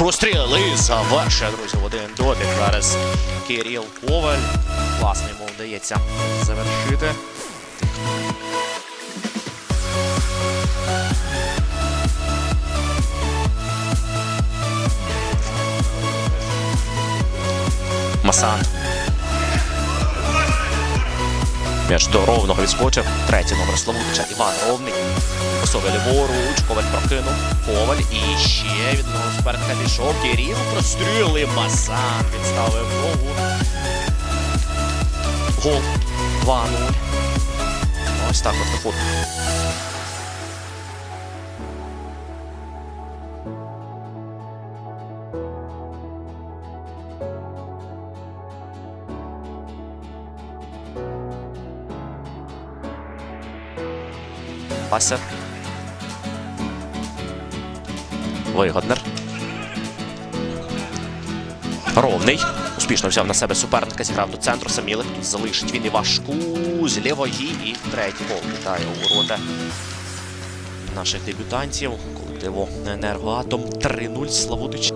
Простріл і завершує, друзі, в один дотик. Зараз Кирил Коваль. Класно йому вдається завершити. Масан. М'яч до ровного відскочив. Третій номер Славутича. Іван Ровний. Посовий ліворуч. Коваль прокинув. Коваль. І ще від суперника пішов. Кирил простріли. Масан відставив ногу. Гол. 2-0. Ось так от виходить. Вигоднер. Ровний. Успішно взяв на себе суперника, зіграв до центру. Самілик тут залишить він і важку з лівої. І третій гол вітає у ворота наших дебютантів. Колективу Енергоатом 3-0 Славутич.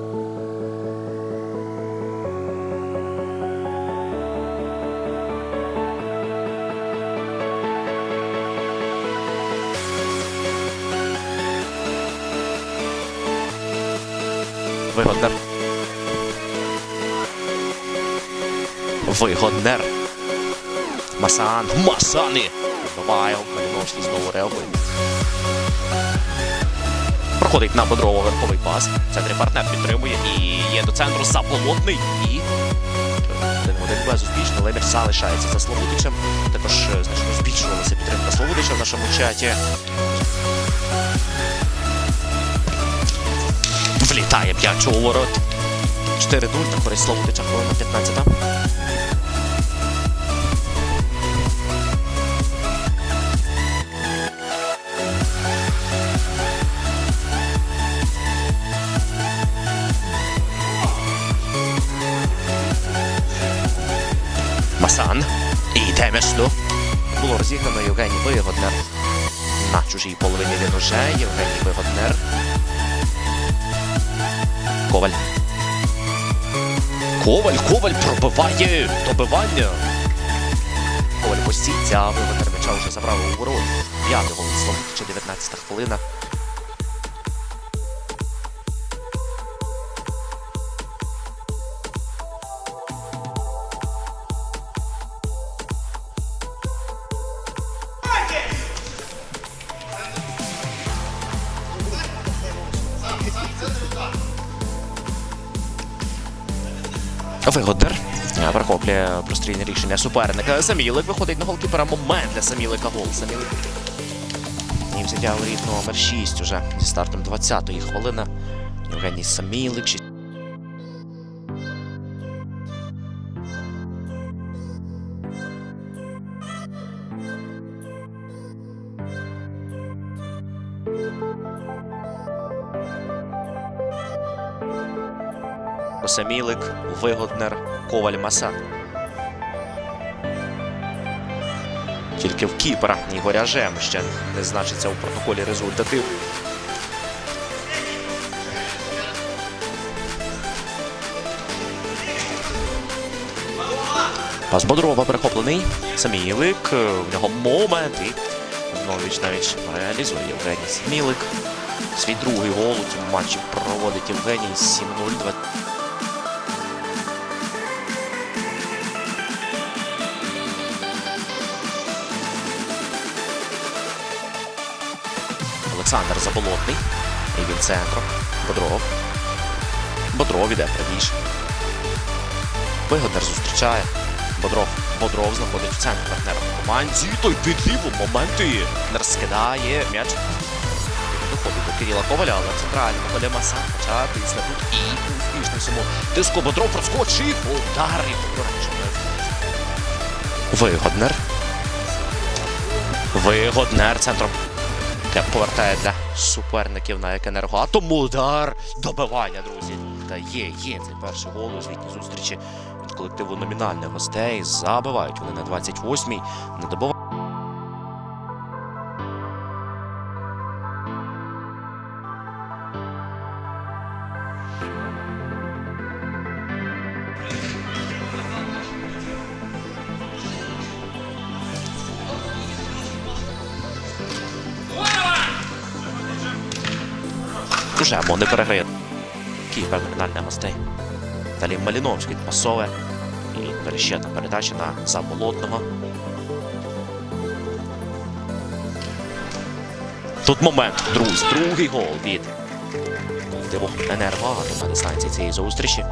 Вигоднер. Вигоднер. Масан. Масани. Добавив. Маліновський знову реагує. Проходить на Бодрова верховий пас. В центрі партнер підтримує і є до центру заболотний. І безуспішно. Лемір залишається за Славутичем. Також е, значно збільшувалася підтримка Славутича в нашому чаті. Влітає м'яч у ворот. 4-0 на користь Славутича, хвилина 15. Масан. І йде. Було розіграно Євгеній Вигоднер. На чужій половині він уже. Євгеній Вигоднер. Коваль. Коваль, Коваль пробиває добивання. Коваль постійця, а виводер м'яча вже забрав у ворот. П'ятий гол чи 19 хвилина. Вигодер е, прохоплює прострільне рішення суперника. Самілик виходить на голкіпера. Момент для Самілика гол. Самілик. Взяття у рід номер 6 уже зі стартом 20-ї хвилини. Євгеній Самілик. Шість- Самілик, Вигоднер, Коваль Масан. Тільки в Кіпера Ігоря Жем ще не значиться у протоколі результатив. Пас Бодрова перехоплений. Самілик. е, В нього момент. І Новіч навіть реалізує Євгеній Самілик. Свій другий гол у цьому матчі проводить Євгеній 7-0. Олександр Заболотний. І він центром. Бодров. Бодров іде правіше. Вигоднер зустрічає. Бодров. Бодров знаходить в центрі партнера в команді. Той підліву моменти. Нер скидає м'яч. Доходить до Кирила Коваля, але центрального поля Маса. Хоча тисне тут і успішно всьому. Тиско Бодров проскочив. Удар і попереджений. Вигоднер. Вигоднер центром. Те повертає для суперників на як енергоатом. Удар добивання, друзі. Та є, є цей перший гол у звітній зустрічі від колективу номінальних гостей. Забивають вони на 28-й. Не добивають. Жемо не переграє. Кіпер номінальний гостей. Далі Маліновський пасове. І перещетна передача на заболотного. Тут момент, друзі, другий гол від Диво енергоатом на дистанції цієї зустрічі.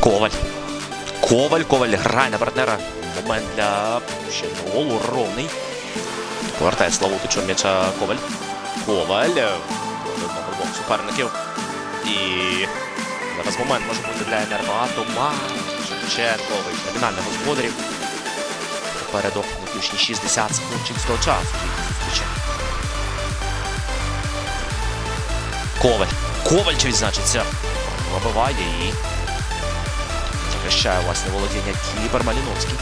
Коваль. Коваль, Коваль грає на партнера. Момент для ще голу ровний. Повертає Славутичу м'яча Коваль. Коваль. Футбол суперників. І зараз момент може бути для енергоатома. Шевченко вийшов номінальних господарів. Попереду виключні 60 секунд чистого часу. Коваль. Коваль чи відзначиться. Вибиває і захищає власне володіння Кібер Маліновський.